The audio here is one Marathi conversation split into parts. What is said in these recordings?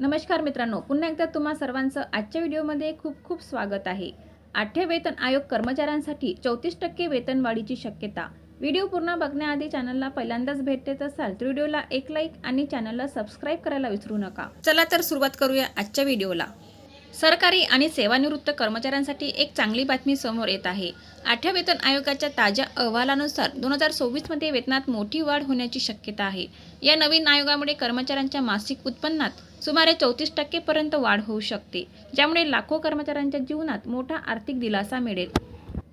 नमस्कार मित्रांनो पुन्हा एकदा तुम्हा सर्वांचं आजच्या व्हिडिओमध्ये खूप खूप स्वागत आहे. आठव्या वेतन आयोग कर्मचाऱ्यांसाठी चौतीस टक्के वेतनवाढीची शक्यता. व्हिडिओ पूर्ण बघण्याआधी चॅनलला पहिल्यांदाच भेट देत असाल तर व्हिडिओला एक लाईक आणि चॅनलला सबस्क्राईब करायला विसरू नका. चला तर सुरुवात करूया आजच्या व्हिडिओला. सरकारी आणि सेवानिवृत्त कर्मचाऱ्यांसाठी एक चांगली बातमी समोर येत आहे. आठव्या वेतन आयोगाच्या ताज्या अहवालानुसार दोन हजार सव्वीसमध्ये वेतनात मोठी वाढ होण्याची शक्यता आहे. या नवीन आयोगामुळे कर्मचाऱ्यांच्या मासिक उत्पन्नात सुमारे चौतीस टक्केपर्यंत वाढ होऊ शकते ज्यामुळे लाखो कर्मचाऱ्यांच्या जीवनात मोठा आर्थिक दिलासा मिळेल.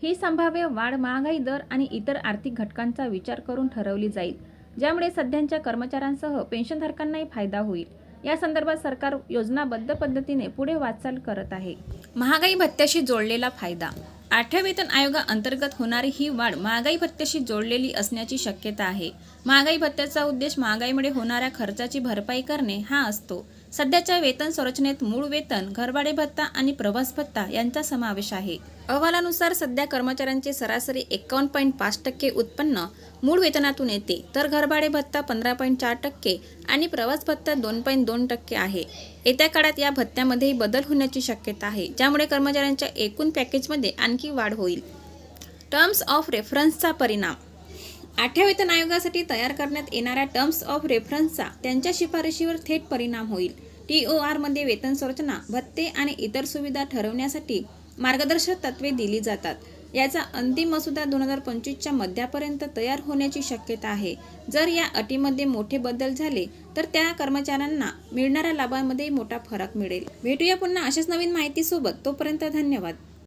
ही संभाव्य वाढ महागाई दर आणि इतर आर्थिक घटकांचा विचार करून ठरवली जाईल ज्यामुळे सध्याच्या कर्मचाऱ्यांसह पेन्शनधारकांनाही फायदा होईल. या संदर्भात सरकार योजनाबद्ध पद्धतीने पुढे वाटचाल करत आहे. महागाई भत्त्याशी जोडलेला फायदा. आठव्या वेतन आयोगाअंतर्गत होणारी ही वाढ महागाई भत्त्याशी जोडलेली असण्याची शक्यता आहे. महागाई भत्त्याचा उद्देश महागाईमुळे होणाऱ्या खर्चाची भरपाई करणे हा असतो. सध्याच्या वेतन संरचनेत मूळ वेतन घरभाडे भत्ता आणि प्रवास भत्ता यांचा समावेश आहे. अहवालानुसार सध्या कर्मचाऱ्यांचे सरासरी एकावन्न पॉईंट पाच टक्के उत्पन्न मूळ वेतनातून येते तर घरभाडे भत्ता पंधरा पॉईंट चार टक्के आणि प्रवास भत्ता दोन पॉईंट दोन टक्के आहे. येत्या काळात या भत्त्यामध्येही बदल होण्याची शक्यता आहे ज्यामुळे कर्मचाऱ्यांच्या एकूण पॅकेजमध्ये आणखी वाढ होईल. टर्म्स ऑफ रेफरन्सचा परिणाम आठव्या वेतन आयोगासाठी तयार करण्यात येणाऱ्या टर्म्स ऑफ रेफरन्सचा त्यांच्या शिफारशीवर थेट परिणाम होईल. टी ओ आरमध्ये वेतन संरचना भत्ते आणि इतर सुविधा ठरवण्यासाठी मार्गदर्शक तत्वे दिली जातात. याचा अंतिम मसुदा दोन हजार पंचवीसच्या मध्यापर्यंत तयार होण्याची शक्यता आहे. जर या अटीमध्ये मोठे बदल झाले तर त्या कर्मचाऱ्यांना मिळणाऱ्या लाभांमध्ये मोठा फरक मिळेल. भेटूया पुन्हा अशाच नवीन माहितीसोबत. तोपर्यंत धन्यवाद.